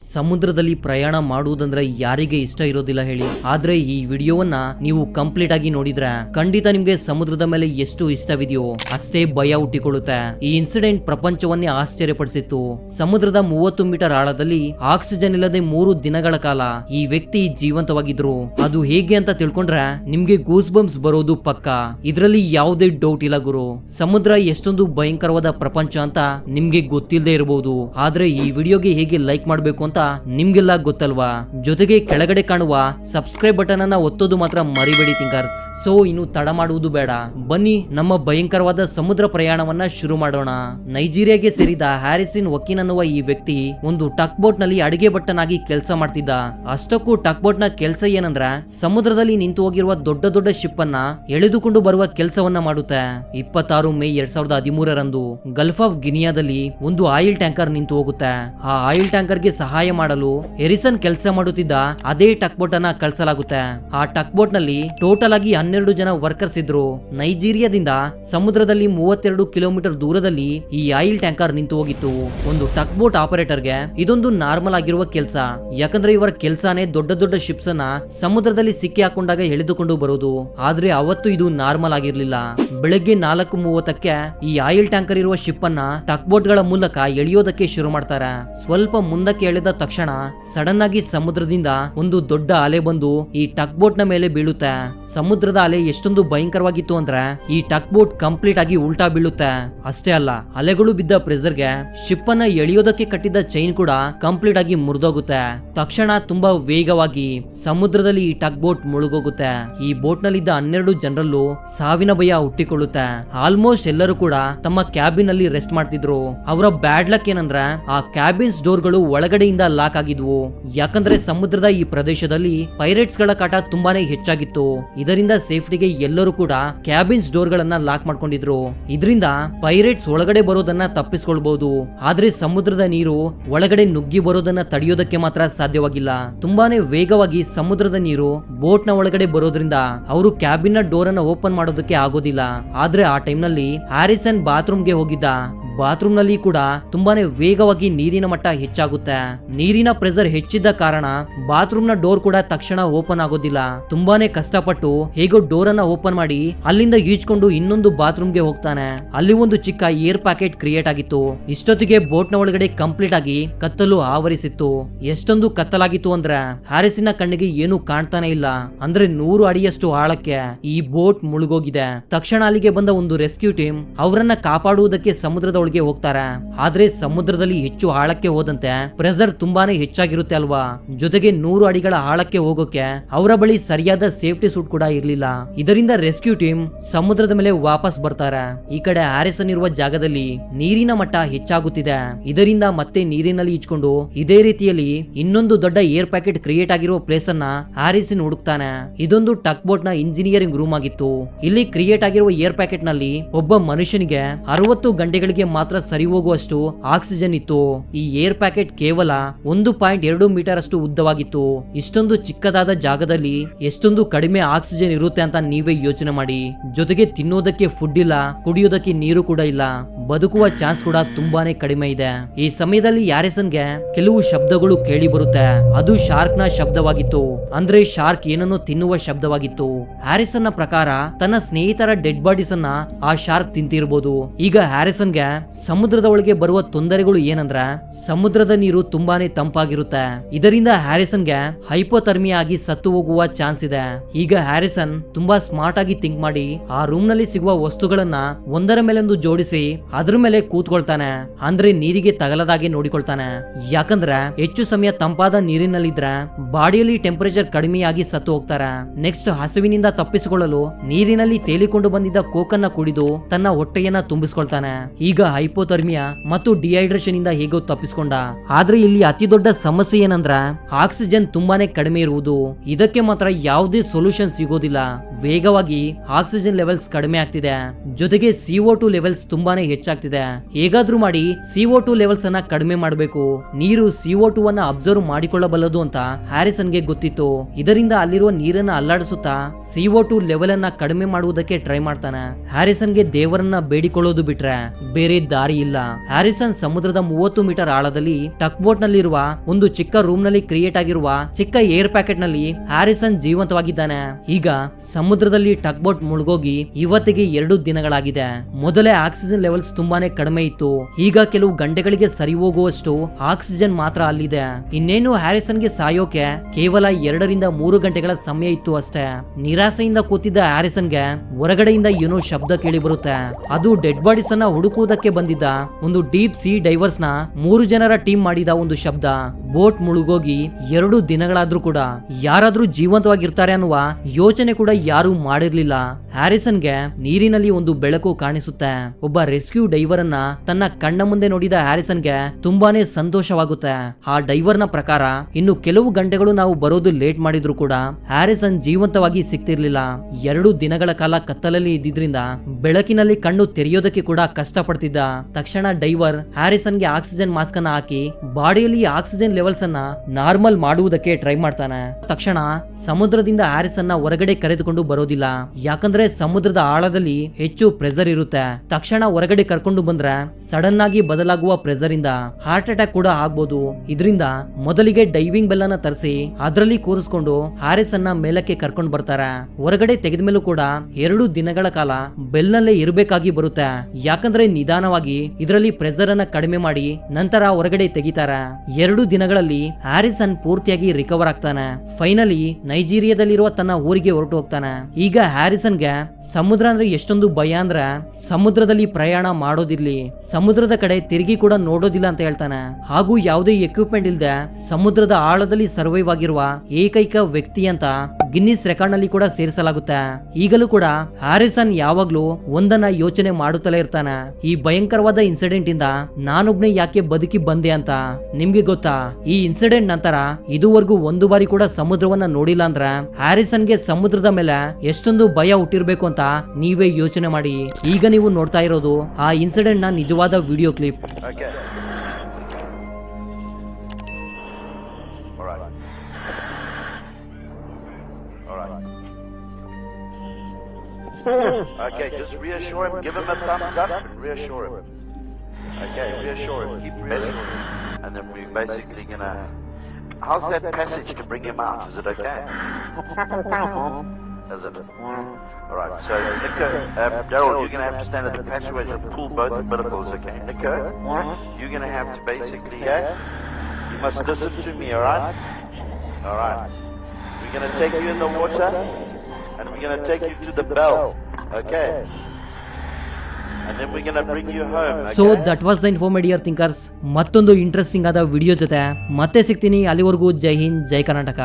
ಸಮುದ್ರದಲ್ಲಿ ಪ್ರಯಾಣ ಮಾಡುವುದಂದ್ರೆ ಯಾರಿಗೆ ಇಷ್ಟ ಇರೋದಿಲ್ಲ ಹೇಳಿ. ಆದ್ರೆ ಈ ವಿಡಿಯೋವನ್ನ ನೀವು ಕಂಪ್ಲೀಟ್ ಆಗಿ ನೋಡಿದ್ರೆ ಖಂಡಿತ ನಿಮ್ಗೆ ಸಮುದ್ರದ ಮೇಲೆ ಎಷ್ಟು ಇಷ್ಟವಿದೆಯೋ ಅಷ್ಟೇ ಭಯ ಹುಟ್ಟಿಕೊಳ್ಳುತ್ತೆ. ಈ ಇನ್ಸಿಡೆಂಟ್ ಪ್ರಪಂಚವನ್ನೇ ಆಶ್ಚರ್ಯಪಡಿಸಿತ್ತು. ಸಮುದ್ರದ ಮೂವತ್ತು ಮೀಟರ್ ಆಳದಲ್ಲಿ ಆಕ್ಸಿಜನ್ ಇಲ್ಲದೆ ಮೂರು ದಿನಗಳ ಕಾಲ ಈ ವ್ಯಕ್ತಿ ಜೀವಂತವಾಗಿದ್ರು. ಅದು ಹೇಗೆ ಅಂತ ತಿಳ್ಕೊಂಡ್ರೆ ನಿಮ್ಗೆ ಗೂಸ್ ಬಂಪ್ಸ್ ಬರೋದು ಪಕ್ಕ. ಇದರಲ್ಲಿ ಯಾವುದೇ ಡೌಟ್ ಇಲ್ಲ ಗುರು. ಸಮುದ್ರ ಎಷ್ಟೊಂದು ಭಯಂಕರವಾದ ಪ್ರಪಂಚ ಅಂತ ನಿಮ್ಗೆ ಗೊತ್ತಿಲ್ಲದೆ ಇರಬಹುದು ಆದ್ರೆ ಈ ವಿಡಿಯೋಗೆ ಹೇಗೆ ಲೈಕ್ ಮಾಡ್ಬೇಕು ಅಂತ ನಿಮ್ಗೆಲ್ಲ ಗೊತ್ತಲ್ವಾ? ಜೊತೆಗೆ ಕೆಳಗಡೆ ಕಾಣುವ ಸಬ್ಸ್ಕ್ರೈಬ್ ಬಟನ್ ಅನ್ನ ಒತ್ತೋದು ಮಾತ್ರ ಮರಿಬೇಡಿ ಥಿಂಕರ್ಸ್ ಸೊ ಇನ್ನು ತಡ ಮಾಡುವುದು ಬೇಡ. ಬನ್ನಿ, ನಮ್ಮ ಭಯಂಕರವಾದ ಸಮುದ್ರ ಪ್ರಯಾಣವನ್ನ ಶುರು ಮಾಡೋಣ. ನೈಜೀರಿಯಾಗೆ ಸೇರಿದ ಹ್ಯಾರಿಸಿನ್ ವಕೀನ್ ಅನ್ನುವ ಈ ವ್ಯಕ್ತಿ ಒಂದು ಟಕ್ ಬೋಟ್ನಲ್ಲಿ ಅಡಿಗೆ ಆಗಿ ಕೆಲಸ ಮಾಡ್ತಿದ್ದ. ಅಷ್ಟಕ್ಕೂ ಟಕ್ ಬೋಟ್ನ ಕೆಲಸ ಏನಂದ್ರ, ಸಮುದ್ರದಲ್ಲಿ ನಿಂತು ಹೋಗಿರುವ ದೊಡ್ಡ ದೊಡ್ಡ ಶಿಪ್ ಅನ್ನ ಎಳೆದುಕೊಂಡು ಬರುವ ಕೆಲಸವನ್ನ ಮಾಡುತ್ತೆ. ಇಪ್ಪತ್ತಾರು ಮೇ ಎರಡ್ ಸಾವಿರದ ಹದಿಮೂರರಂದು ಗಲ್ಫ್ ಆಫ್ ಗಿನಿಯಾದಲ್ಲಿ ಒಂದು ಆಯಿಲ್ ಟ್ಯಾಂಕರ್ ನಿಂತು ಹೋಗುತ್ತೆ. ಆ ಆಯಿಲ್ ಟ್ಯಾಂಕರ್ಗೆ ಸಹಾಯ ಮಾಡಲು ಎರಿಸನ್ ಕೆಲಸ ಮಾಡುತ್ತಿದ್ದ ಅದೇ ಟಕ್ ಬೋಟ್ ಅನ್ನ ಕಳಿಸಲಾಗುತ್ತೆ. ಆ ಟಕ್ ಬೋಟ್ನಲ್ಲಿ ಟೋಟಲ್ ಆಗಿ ಹನ್ನೆರಡು ಜನ ವರ್ಕರ್ಸ್ ಇದ್ರು. ನೈಜೀರಿಯಾದಿಂದ ಸಮುದ್ರದಲ್ಲಿ ಮೂವತ್ತೆರಡು ಕಿಲೋಮೀಟರ್ ದೂರದಲ್ಲಿ ಈ ಆಯಿಲ್ ಟ್ಯಾಂಕರ್ ನಿಂತು ಹೋಗಿತ್ತು. ಒಂದು ಟಕ್ ಬೋಟ್ ಆಪರೇಟರ್ಗೆ ಇದೊಂದು ನಾರ್ಮಲ್ ಆಗಿರುವ ಕೆಲಸ. ಯಾಕಂದ್ರೆ ಇವರ ಕೆಲಸನೇ ದೊಡ್ಡ ದೊಡ್ಡ ಶಿಪ್ಸ್ ಅನ್ನ ಸಮುದ್ರದಲ್ಲಿ ಸಿಕ್ಕಿ ಹಾಕೊಂಡಾಗ ಎಳೆದುಕೊಂಡು ಬರೋದು. ಆದ್ರೆ ಅವತ್ತು ಇದು ನಾರ್ಮಲ್ ಆಗಿರ್ಲಿಲ್ಲ. ಬೆಳಗ್ಗೆ ನಾಲ್ಕು ಮೂವತ್ತಕ್ಕೆ ಈ ಆಯಿಲ್ ಟ್ಯಾಂಕರ್ ಇರುವ ಶಿಪ್ ಅನ್ನ ಟಕ್ ಬೋಟ್ಗಳ ಮೂಲಕ ಎಳೆಯೋದಕ್ಕೆ ಶುರು ಮಾಡ್ತಾರೆ. ಸ್ವಲ್ಪ ಮುಂದಕ್ಕೆ ಎಳೆದ ತಕ್ಷಣ ಸಡನ್ ಆಗಿ ಸಮುದ್ರದಿಂದ ಒಂದು ದೊಡ್ಡ ಅಲೆ ಬಂದು ಈ ಟಕ್ ಬೋಟ್ನ ಮೇಲೆ ಬೀಳುತ್ತೆ. ಸಮುದ್ರದ ಅಲೆ ಎಷ್ಟೊಂದು ಭಯಂಕರವಾಗಿತ್ತು ಅಂದ್ರೆ ಈ ಟಕ್ ಬೋಟ್ ಕಂಪ್ಲೀಟ್ ಆಗಿ ಉಲ್ಟಾ ಬೀಳುತ್ತೆ. ಅಷ್ಟೇ ಅಲ್ಲ, ಅಲೆಗಳು ಬಿದ್ದ ಪ್ರೆಸರ್ಗೆ ಶಿಪ್ ಅನ್ನ ಎಳೆಯೋದಕ್ಕೆ ಕಟ್ಟಿದ್ದ ಚೈನ್ ಕೂಡ ಕಂಪ್ಲೀಟ್ ಆಗಿ ಮುರಿದೋಗುತ್ತೆ. ತಕ್ಷಣ ತುಂಬಾ ವೇಗವಾಗಿ ಸಮುದ್ರದಲ್ಲಿ ಈ ಟಕ್ ಬೋಟ್ ಮುಳುಗೋಗುತ್ತೆ. ಈ ಬೋಟ್ ನಲ್ಲಿದ್ದ ಹನ್ನೆರಡು ಜನರಲ್ಲೂ ಸಾವಿನ ಭಯ ಹುಟ್ಟಿಕೊಳ್ಳುತ್ತೆ. ಆಲ್ಮೋಸ್ಟ್ ಎಲ್ಲರೂ ಕೂಡ ತಮ್ಮ ಕ್ಯಾಬಿನ್ ಅಲ್ಲಿ ರೆಸ್ಟ್ ಮಾಡ್ತಿದ್ರು. ಅವರ ಬ್ಯಾಡ್ ಲಕ್ ಏನಂದ್ರೆ, ಆ ಕ್ಯಾಬಿನ್ಸ್ ಡೋರ್ಗಳು ಒಳಗಡೆಯಿಂದ ಲಾಕ್ ಆಗಿದ್ವು. ಯಾಕಂದ್ರೆ ಸಮುದ್ರದ ಈ ಪ್ರದೇಶದಲ್ಲಿ ಪೈರೇಟ್ಸ್ಗಳ ಕಾಟ ತುಂಬಾನೇ ಹೆಚ್ಚಾಗಿತ್ತು. ಇದರಿಂದ ಸೇಫ್ಟಿಗೆ ಎಲ್ಲರೂ ಕೂಡ ಕ್ಯಾಬಿನ್ಸ್ ಡೋರ್ ಗಳನ್ನ ಲಾಕ್ ಮಾಡ್ಕೊಂಡಿದ್ರು. ಇದರಿಂದ ಪೈರೇಟ್ಸ್ ಒಳಗಡೆ ಬರೋದನ್ನ ತಪ್ಪಿಸ್ಕೊಳ್ಬಹುದು ಆದ್ರೆ ಸಮುದ್ರದ ನೀರು ಒಳಗಡೆ ನುಗ್ಗಿ ಬರೋದನ್ನ ತಡೆಯೋದಕ್ಕೆ ಮಾತ್ರ ಸಾಧ್ಯವಾಗಿಲ್ಲ. ತುಂಬಾನೇ ವೇಗವಾಗಿ ಸಮುದ್ರದ ನೀರು ಬೋಟ್ನ ಒಳಗಡೆ ಬರೋದ್ರಿಂದ ಅವರು ಕ್ಯಾಬಿನ್ನ ಡೋರ್ ಅನ್ನ ಓಪನ್ ಮಾಡೋದಕ್ಕೆ ಆಗೋದಿಲ್ಲ. ಆದ್ರೆ ಆ ಟೈಮ್ನಲ್ಲಿ ಹ್ಯಾರಿಸನ್ ಬಾತ್ರೂಮ್ಗೆ ಹೋಗಿದ್ದ ಬಾತ್ರೂಮ್ನಲ್ಲಿ ಕೂಡ ತುಂಬಾನೇ ವೇಗವಾಗಿ ನೀರಿನ ಮಟ್ಟ ಹೆಚ್ಚಾಗುತ್ತೆ. ನೀರಿನ ಪ್ರೆಸರ್ ಹೆಚ್ಚಿದ್ದ ಕಾರಣ ಬಾತ್ರೂಮ್ನ ಡೋರ್ ಕೂಡ ತಕ್ಷಣ ಓಪನ್ ಆಗೋದಿಲ್ಲ. ತುಂಬಾನೇ ಕಷ್ಟಪಟ್ಟು ಹೇಗೋ ಡೋರ್ ಅನ್ನ ಓಪನ್ ಮಾಡಿ ಅಲ್ಲಿಂದ ಈಜ್ಕೊಂಡು ಇನ್ನೊಂದು ಬಾತ್ರೂಮ್ಗೆ ಹೋಗ್ತಾನೆ. ಅಲ್ಲಿ ಒಂದು ಚಿಕ್ಕ ಏರ್ ಪ್ಯಾಕೆಟ್ ಕ್ರಿಯೇಟ್ ಆಗಿತ್ತು. ಇಷ್ಟೊತ್ತಿಗೆ ಬೋಟ್ನ ಒಳಗಡೆ ಕಂಪ್ಲೀಟ್ ಆಗಿ ಕತ್ತಲು ಆವರಿಸಿತ್ತು. ಎಷ್ಟೊಂದು ಕತ್ತಲಾಗಿತ್ತು ಅಂದ್ರೆ ಹ್ಯಾರಿಸಿನ ಕಣ್ಣಿಗೆ ಏನು ಕಾಣ್ತಾನೆ ಇಲ್ಲ. ಅಂದ್ರೆ ನೂರು ಅಡಿಯಷ್ಟು ಆಳಕ್ಕೆ ಈ ಬೋಟ್ ಮುಳುಗೋಗಿದೆ. ತಕ್ಷಣ ಅಲ್ಲಿಗೆ ಬಂದ ಒಂದು ರೆಸ್ಕ್ಯೂ ಟೀಮ್ ಅವರನ್ನ ಕಾಪಾಡುವುದಕ್ಕೆ ಸಮುದ್ರದ ಒಳಗೆ ಹೋಗ್ತಾರೆ? ಆದ್ರೆ ಸಮುದ್ರದಲ್ಲಿ ಹೆಚ್ಚು ಆಳಕ್ಕೆ ಹೋದಂತೆ ಪ್ರೆಸರ್ ತುಂಬಾನೇ ಹೆಚ್ಚಾಗಿರುತ್ತೆ ಅಲ್ವಾ? ಜೊತೆಗೆ ನೂರು ಅಡಿಗಳ ಆಳಕ್ಕೆ ಹೋಗೋಕೆ ಅವರ ಬಳಿ ಸರಿಯಾದ ಸೇಫ್ಟಿ ಸೂಟ್ ಕೂಡ ಇರ್ಲಿಲ್ಲ. ಇದರಿಂದ ರೆಸ್ಕ್ಯೂ ಟೀಮ್ ಸಮುದ್ರದ ಮೇಲೆ ವಾಪಸ್ ಬರ್ತಾರೆ. ಈ ಕಡೆ ಹ್ಯಾರಿಸನ್ ಇರುವ ಜಾಗದಲ್ಲಿ ನೀರಿನ ಮಟ್ಟ ಹೆಚ್ಚಾಗುತ್ತಿದೆ. ಇದರಿಂದ ಮತ್ತೆ ನೀರಿನಲ್ಲಿ ಇಚ್ಕೊಂಡು ಇದೇ ರೀತಿಯಲ್ಲಿ ಇನ್ನೊಂದು ದೊಡ್ಡ ಏರ್ ಪ್ಯಾಕೆಟ್ ಕ್ರಿಯೇಟ್ ಆಗಿರುವ ಪ್ಲೇಸ್ ಅನ್ನ ಹ್ಯಾರಿಸನ್ ಹುಡುಕ್ತಾನೆ. ಇದೊಂದು ಟಕ್ ಬೋಟ್ನ ಇಂಜಿನಿಯರಿಂಗ್ ರೂಮ್ ಆಗಿತ್ತು. ಇಲ್ಲಿ ಕ್ರಿಯೇಟ್ ಆಗಿರುವ ಏರ್ ಪ್ಯಾಕೆಟ್ನಲ್ಲಿ ಒಬ್ಬ ಮನುಷ್ಯನಿಗೆ ಅರವತ್ತು ಗಂಟೆಗಳಿಗೆ ಮಾತ್ರ ಸರಿ ಹೋಗುವಷ್ಟು ಆಕ್ಸಿಜನ್ ಇತ್ತು. ಈ ಏರ್ ಪ್ಯಾಕೆಟ್ ಕೇವಲ ಒಂದು ಪಾಯಿಂಟ್ ಎರಡು ಮೀಟರ್ ಅಷ್ಟು ಉದ್ದವಾಗಿತ್ತು. ಇಷ್ಟೊಂದು ಚಿಕ್ಕದಾದ ಜಾಗದಲ್ಲಿ ಎಷ್ಟೊಂದು ಕಡಿಮೆ ಆಕ್ಸಿಜನ್ ಇರುತ್ತೆ ಅಂತ ನೀವೇ ಯೋಚನೆ ಮಾಡಿ. ಜೊತೆಗೆ ತಿನ್ನೋದಕ್ಕೆ ಫುಡ್ ಇಲ್ಲ, ಕುಡಿಯೋದಕ್ಕೆ ನೀರು ಕೂಡ ಇಲ್ಲ. ಬದುಕುವ ಚಾನ್ಸ್ ಕೂಡ ತುಂಬಾನೇ ಕಡಿಮೆ ಇದೆ. ಈ ಸಮಯದಲ್ಲಿ ಯಾರೆಸನ್ಗೆ ಕೆಲವು ಶಬ್ದಗಳು ಕೇಳಿ ಬರುತ್ತೆ. ಅದು ಶಾರ್ಕ್ನ ಶಬ್ದವಾಗಿತ್ತು. ಅಂದ್ರೆ ಶಾರ್ಕ್ ಏನನ್ನು ತಿನ್ನುವ ಶಬ್ದವಾಗಿತ್ತು. ಹ್ಯಾರಿಸನ್ನ ಪ್ರಕಾರ ತನ್ನ ಸ್ನೇಹಿತರ ಡೆಡ್ ಬಾಡೀಸ್ ಅನ್ನ ಆ ಶಾರ್ಕ್ ತಿಂತಿರ್ಬೋದು. ಈಗ ಹ್ಯಾರಿಸನ್ಗೆ ಸಮುದ್ರದ ಒಳಗೆ ಬರುವ ತೊಂದರೆಗಳು ಏನಂದ್ರ, ಸಮುದ್ರದ ನೀರು ತುಂಬಾನೇ ತಂಪಾಗಿರುತ್ತೆ. ಇದರಿಂದ ಹ್ಯಾರಿಸನ್ಗೆ ಹೈಪೋಥರ್ಮಿಯಾ ಆಗಿ ಸತ್ತು ಹೋಗುವ ಚಾನ್ಸ್ ಇದೆ. ಈಗ ಹ್ಯಾರಿಸನ್ ತುಂಬಾ ಸ್ಮಾರ್ಟ್ ಆಗಿ ಥಿಂಕ್ ಮಾಡಿ ಆ ರೂಮ್ನಲ್ಲಿ ಸಿಗುವ ವಸ್ತುಗಳನ್ನ ಒಂದರ ಮೇಲೊಂದು ಜೋಡಿಸಿ ಅದ್ರ ಮೇಲೆ ಕೂತ್ಕೊಳ್ತಾನೆ. ಅಂದ್ರೆ ನೀರಿಗೆ ತಗಲದಾಗೆ ನೋಡಿಕೊಳ್ತಾನೆ. ಯಾಕಂದ್ರೆ ಹೆಚ್ಚು ಸಮಯ ತಂಪಾದ ನೀರಿನಲ್ಲಿದ್ರೆ ಬಾಡಿಯಲ್ಲಿ ಟೆಂಪರೇಚರ್ ಕಡಿಮೆಯಾಗಿ ಸತ್ತು ಹೋಗ್ತಾರೆ. ನೆಕ್ಸ್ಟ್ ಹಸುವಿನಿಂದ ತಪ್ಪಿಸಿಕೊಳ್ಳಲು ನೀರಿನಲ್ಲಿ ತೇಲಿಕೊಂಡು ಬಂದಿದ್ದ ಕೋಕನ್ನ ಕುಡಿದು ತನ್ನ ಹೊಟ್ಟೆಯನ್ನ ತುಂಬಿಸ್ಕೊಳ್ತಾನೆ. ಈಗ ಹೈಪೋಥರ್ಮಿಯಾ ಮತ್ತು ಡಿಹೈಡ್ರೇಷನ್ ಇಂದ ಹೇಗೋ ತಪ್ಪಿಸಿಕೊಂಡ. ಆದ್ರೆ ಇಲ್ಲಿ ಅತಿ ದೊಡ್ಡ ಸಮಸ್ಯೆ ಏನಂದ್ರ ಆಕ್ಸಿಜನ್ ತುಂಬಾನೇ ಕಡಿಮೆ ಇರುವುದು. ಇದಕ್ಕೆ ಮಾತ್ರ ಯಾವುದೇ ಸೊಲ್ಯೂಷನ್ ಸಿಗೋದಿಲ್ಲ. ವೇಗವಾಗಿ ಆಕ್ಸಿಜನ್ ಲೆವೆಲ್ಸ್ ಕಡಿಮೆ ಆಗ್ತಿದೆ. ಜೊತೆಗೆ ಸಿಒ ಟು ಲೆವೆಲ್ಸ್ ತುಂಬಾನೇ ಹೆಚ್ಚಾಗ್ತಿದೆ. ಹೇಗಾದ್ರೂ ಮಾಡಿ ಸಿಒ ಟು ಲೆವೆಲ್ಸ್ ಅನ್ನ ಕಡಿಮೆ ಮಾಡಬೇಕು. ನೀರು ಸಿಒ ಟು ಅನ್ನ ಅಬ್ಸರ್ವ್ ಮಾಡಿಕೊಳ್ಳಬಲ್ಲದು ಅಂತ ಹ್ಯಾರಿಸನ್ಗೆ ಗೊತ್ತಿತ್ತು. ಇದರಿಂದ ಅಲ್ಲಿರುವ ನೀರನ್ನ ಅಲ್ಲಾಡಿಸುತ್ತಾ ಸಿಒ ಟು ಲೆವೆಲ್ ಅನ್ನ ಕಡಿಮೆ ಮಾಡುವುದಕ್ಕೆ ಟ್ರೈ ಮಾಡ್ತಾನೆ. ಹ್ಯಾರಿಸನ್ಗೆ ದೇವರನ್ನ ಬೇಡಿಕೊಳ್ಳೋದು ಬಿಟ್ರೆ ಬೇರೆ ದಾರಿ ಇಲ್ಲ ಹ್ಯಾರಿಸನ್ ಸಮುದ್ರದ ಮೂವತ್ತು ಮೀಟರ್ ಆಳದಲ್ಲಿ ಟಕ್ ಬೋಟ್ ನಲ್ಲಿರುವ ಒಂದು ಚಿಕ್ಕ ರೂಮ್ನಲ್ಲಿ ಕ್ರಿಯೇಟ್ ಆಗಿರುವ ಚಿಕ್ಕ ಏರ್ ಪ್ಯಾಕೆಟ್ನಲ್ಲಿ ಹ್ಯಾರಿಸನ್ ಜೀವಂತವಾಗಿದ್ದಾನೆ. ಈಗ ಸಮುದ್ರದಲ್ಲಿ ಟಕ್ ಬೋಟ್ ಮುಳುಗೋಗಿ ಇವತ್ತಿಗೆ ಎರಡು ದಿನಗಳಾಗಿದೆ. ಮೊದಲೇ ಆಕ್ಸಿಜನ್ ಲೆವೆಲ್ಸ್ ತುಂಬಾನೇ ಕಡಿಮೆ ಇತ್ತು. ಈಗ ಕೆಲವು ಗಂಟೆಗಳಿಗೆ ಸರಿ ಹೋಗುವಷ್ಟು ಆಕ್ಸಿಜನ್ ಮಾತ್ರ ಅಲ್ಲಿದೆ. ಇನ್ನೇನು ಹ್ಯಾರಿಸನ್ಗೆ ಸಾಯೋಕೆ ಕೇವಲ ಎರಡರಿಂದ ಮೂರು ಗಂಟೆಗಳ ಸಮಯ ಇತ್ತು ಅಷ್ಟೇ. ನಿರಾಸೆಯಿಂದ ಕೂತಿದ್ದ ಹ್ಯಾರಿಸನ್ಗೆ ಹೊರಗಡೆಯಿಂದ ಏನೋ ಶಬ್ದ ಕೇಳಿ ಬರುತ್ತೆ ಅದು ಡೆಡ್ ಬಾಡೀಸ್ ಅನ್ನ ಹುಡುಕುವುದಕ್ಕೆ ಬಂದಿದ್ದ ಒಂದು ಡೀಪ್ ಸಿ ಡೈವರ್ಸ್ನ ಮೂರು ಜನರ ಟೀಮ್ ಮಾಡಿದ ಒಂದು ಶಬ್ದ. ಬೋಟ್ ಮುಳುಗೋಗಿ ಎರಡು ದಿನಗಳಾದ್ರೂ ಕೂಡ ಯಾರಾದ್ರೂ ಜೀವಂತವಾಗಿರ್ತಾರೆ ಅನ್ನುವ ಯೋಚನೆ ಕೂಡ ಯಾರು ಮಾಡಿರ್ಲಿಲ್ಲ. ಹ್ಯಾರಿಸನ್ಗೆ ನೀರಿನಲ್ಲಿ ಒಂದು ಬೆಳಕು ಕಾಣಿಸುತ್ತೆ. ಒಬ್ಬ ರೆಸ್ಕ್ಯೂ ಡೈವರ್ ಅನ್ನ ತನ್ನ ಕಣ್ಣ ಮುಂದೆ ನೋಡಿದ ಹ್ಯಾರಿಸನ್ಗೆ ತುಂಬಾನೇ ಸಂತೋಷವಾಗುತ್ತೆ. ಆ ಡೈವರ್ನ ಪ್ರಕಾರ ಇನ್ನು ಕೆಲವು ಗಂಟೆಗಳು ನಾವು ಬರೋದು ಲೇಟ್ ಮಾಡಿದ್ರು ಕೂಡ ಹ್ಯಾರಿಸನ್ ಜೀವಂತವಾಗಿ ಸಿಗ್ತಿರ್ಲಿಲ್ಲ. ಎರಡು ದಿನಗಳ ಕಾಲ ಕತ್ತಲಲ್ಲಿ ಇದ್ದಿದ್ರಿಂದ ಬೆಳಕಿನಲ್ಲಿ ಕಣ್ಣು ತೆರೆಯೋದಕ್ಕೆ ಕೂಡ ಕಷ್ಟ ಪಡ್ತಿದ್ದ ತಕ್ಷಣ ಡೈವರ್ ಹ್ಯಾರಿಸನ್ಗೆ ಆಕ್ಸಿಜನ್ ಮಾಸ್ಕ್ ಅನ್ನ ಹಾಕಿ ಬಾಡಿಯಲ್ಲಿ ಆಕ್ಸಿಜನ್ ಲೆವೆಲ್ಸ್ ಅನ್ನ ನಾರ್ಮಲ್ ಮಾಡುವುದಕ್ಕೆ ಟ್ರೈ ಮಾಡ್ತಾನೆ. ತಕ್ಷಣ ಸಮುದ್ರದಿಂದ ಹ್ಯಾರಿಸನ್ನ ಹೊರಗಡೆ ಕರೆದುಕೊಂಡು ಬರೋದಿಲ್ಲ. ಯಾಕಂದ್ರೆ ಸಮುದ್ರದ ಆಳದಲ್ಲಿ ಹೆಚ್ಚು ಪ್ರೆಸರ್ ಇರುತ್ತೆ. ತಕ್ಷಣ ಹೊರಗಡೆ ಕರ್ಕೊಂಡು ಬಂದ್ರೆ ಸಡನ್ ಆಗಿ ಬದಲಾಗುವ ಪ್ರೆಸರ್ ಇಂದ ಹಾರ್ಟ್ ಅಟ್ಯಾಕ್ ಕೂಡ ಆಗ್ಬೋದು. ಇದರಿಂದ ಮೊದಲಿಗೆ ಡೈವಿಂಗ್ ಬೆಲ್ ಅನ್ನ ತರಿಸಿ ಅದರಲ್ಲಿ ಕೂರಿಸ್ಕೊಂಡು ಹಾರಿಸ್ ಅನ್ನ ಮೇಲಕ್ಕೆ ಕರ್ಕೊಂಡು ಬರ್ತಾರೆ. ಹೊರಗಡೆ ತೆಗೆದ ಮೇಲೂ ಕೂಡ ಎರಡು ದಿನಗಳ ಕಾಲ ಬೆಲ್ ನಲ್ಲೇ ಇರಬೇಕಾಗಿ ಬರುತ್ತೆ. ಯಾಕಂದ್ರೆ ನಿಧಾನವಾಗಿ ಇದರಲ್ಲಿ ಪ್ರೆಸರ್ ಅನ್ನ ಕಡಿಮೆ ಮಾಡಿ ನಂತರ ಹೊರಗಡೆ ತೆಗಿತಾರೆ. ಎರಡು ದಿನಗಳಲ್ಲಿ ಹ್ಯಾರಿಸನ್ ಪೂರ್ತಿಯಾಗಿ ರಿಕವರ್ ಆಗ್ತಾನೆ. ಫೈನಲಿ ನೈಜೀರಿಯಾದಲ್ಲಿರುವ ತನ್ನ ಊರಿಗೆ ಹೊರಟು ಹೋಗ್ತಾನೆ. ಈಗ ಹ್ಯಾರಿಸನ್ಗೆ ಸಮುದ್ರ ಅಂದ್ರೆ ಎಷ್ಟೊಂದು ಭಯ ಅಂದ್ರ ಸಮುದ್ರದಲ್ಲಿ ಪ್ರಯಾಣ ಮಾಡೋದಿರ್ಲಿ. ಸಮುದ್ರದ ಕಡೆ ತಿರುಗಿ ಕೂಡ ನೋಡೋದಿಲ್ಲ ಅಂತ ಹೇಳ್ತಾನೆ. ಹಾಗೂ ಯಾವುದೇ ಎಕ್ವಿಪ್ಮೆಂಟ್ ಇಲ್ದೆ ಸಮುದ್ರದ ಆಳದಲ್ಲಿ ಸರ್ವೈವ್ ಆಗಿರುವ ಏಕೈಕ ವ್ಯಕ್ತಿ ಅಂತ ಗಿನ್ನಿಸ್ ರೆಕಾರ್ಡ್ನಲ್ಲಿ ಕೂಡ ಸೇರಿಸಲಾಗುತ್ತೆ. ಈಗಲೂ ಕೂಡ ಹ್ಯಾರಿಸನ್ ಯಾವಾಗ್ಲೂ ಒಂದನ್ನ ಯೋಚನೆ ಮಾಡುತ್ತಲೇ ಇರ್ತಾನೆ. ಈ ಭಯಂಕರವಾದ ಇನ್ಸಿಡೆಂಟ್ ಇಂದ ನಾನೊಬ್ನೇ ಯಾಕೆ ಬದುಕಿ ಬಂದೆ ಅಂತ ನಿಮ್ಗೆ ಗೊತ್ತಾ? ಈ ಇನ್ಸಿಡೆಂಟ್ ನಂತರ ಇದುವರೆಗೂ ಒಂದು ಬಾರಿ ಕೂಡ ಸಮುದ್ರವನ್ನ ನೋಡಿಲ್ಲ ಅಂದ್ರೆ ಹ್ಯಾರಿಸನ್ಗೆ ಸಮುದ್ರದ ಮೇಲೆ ಎಷ್ಟೊಂದು ಭಯ ಹುಟ್ಟಿರ್ಬೇಕು ಅಂತ ನೀವೇ ಯೋಚನೆ ಮಾಡಿ ಈಗ ನೀವು ನೋಡ್ತಾ ಇರೋದು ಆ ಇನ್ಸಿಡೆಂಟ್ನ ನಿಜವಾದ video clip Okay. All right. All right. Okay, just reassure him. Give him a thumbs up and reassure him. Okay, reassure him. Keep reassuring him. And then we're basically gonna. How's that passage to bring him out? Is it okay? Is it? Alright, so Nico, um, Daryl, you're going to have to stand at the passageways and pull both umbilicals, okay? Nico, you're going to have to basically, yeah? You must listen to me, alright? Alright. We're going to take you in the water and we're going to take you to the bell, okay? And then we're going to bring you home, okay? So that was the ಇನ್ಫಾರ್ಮೇಡಿಯರ್ thinkers ಮತ್ತೊಂದು interesting ಆದ video ಜೊತೆ ಮತ್ತೆ ಸಿಗ್ತೀನಿ ಅಲ್ಲಿವರೆಗೂ ಜೈ ಹಿಂದ್ ಜೈ ಕರ್ನಾಟಕ